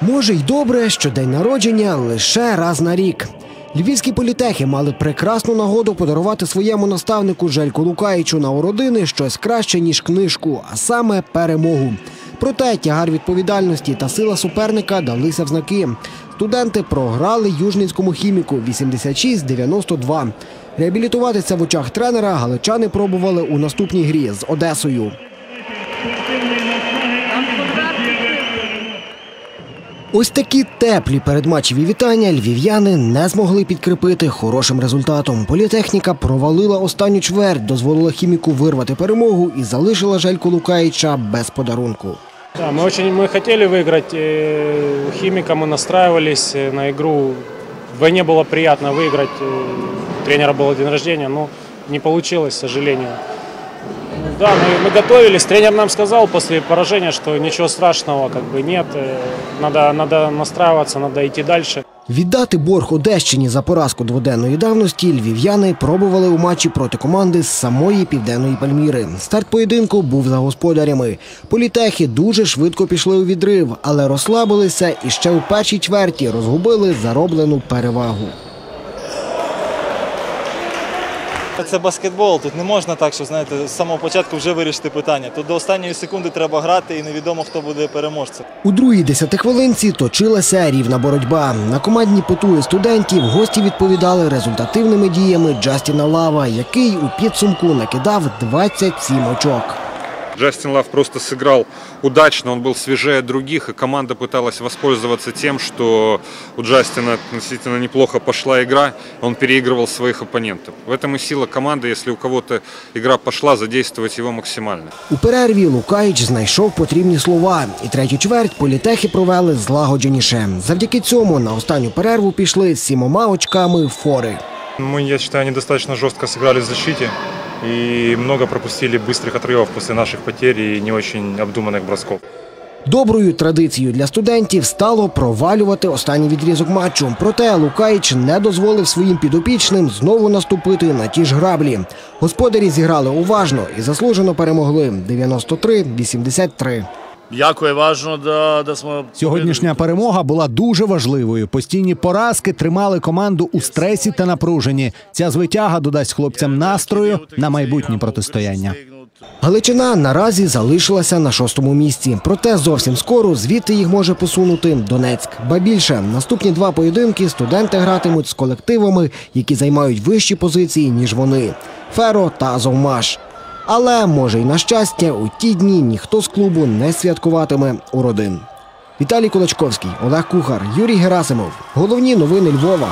Може й добре, що день народження лише раз на рік. Львівські політехи мали прекрасну нагоду подарувати своєму наставнику Жельку Лукаїчу на уродини щось краще, ніж книжку, а саме перемогу. Проте тягар відповідальності та сила суперника далися в знаки. Студенти програли южненському хіміку 86-92. Реабілітуватися в очах тренера галичани пробували у наступній грі з Одесою. Ось такі теплі передматчеві вітання львів'яни не змогли підкріпити хорошим результатом. Політехніка провалила останню чверть, дозволила хіміку вирвати перемогу і залишила Жельку Лукаїча без подарунку. Да, мы очень мы хотели выиграть. э, Химика мы настраивались э, на игру. Вдвойне было приятно выиграть. э, У тренера был день рождения, но не получилось, к сожалению. Да, мы, мы готовились. Тренер нам сказал после поражения, что ничего страшного как бы нет. э, Надо, надо настраиваться, надо идти дальше. Віддати борг Одещині за поразку дводенної давності львів'яни пробували у матчі проти команди з самої південної Пальміри. Старт поєдинку був за господарями. Політехи дуже швидко пішли у відрив, але розслабилися і ще у першій чверті розгубили зароблену перевагу. Це баскетбол. Тут не можна так, що знаєте, з самого початку вже вирішити питання. Тут до останньої секунди треба грати, і невідомо хто буде переможцем. У другій десятихвилинці точилася рівна боротьба. На командні потуги студентів гості відповідали результативними діями Джастіна Лава, який у підсумку накидав 27 очок. Джастин Лав просто сыграл удачно, он был свежее других, и команда пыталась воспользоваться тем, что у Джастина относительно неплохо пошла игра, он переигрывал своих оппонентов. В этом и сила команды, если у кого-то игра пошла, задействовать его максимально. У перерві Лукаїч знайшов потрібні слова, і третю чверть політехи провели злагодженіше. Завдяки цьому на останню перерву пішли з сімома очками фори. Мы, я считаю, недостаточно жестко сыграли в защите и много пропустили быстрых отрывов после наших потерь и не очень обдуманных бросков. Доброю традицією для студентів стало провалювати останній відрізок матчу. Проте Лукаїч не дозволив своїм підопічним знову наступити на ті ж граблі. Господарі зіграли уважно і заслужено перемогли 93-83. Jako je važno da, da smo... Сьогоднішня перемога була дуже важливою. Постійні поразки тримали команду у стресі та напруженні. Ця звитяга додасть хлопцям настрою на майбутні протистояння. Галичина наразі залишилася на шостому місці. Проте зовсім скоро звідти їх може посунути Донецьк. Ба більше наступні два поєдинки студенти гратимуть з колективами, які займають вищі позиції ніж вони Феро та Азовмаш. Але може й на щастя, у ті дні ніхто з клубу не святкуватиме у родин. Віталій Кулачковський, Олег Кухар, Юрій Герасимов. Головні новини Львова.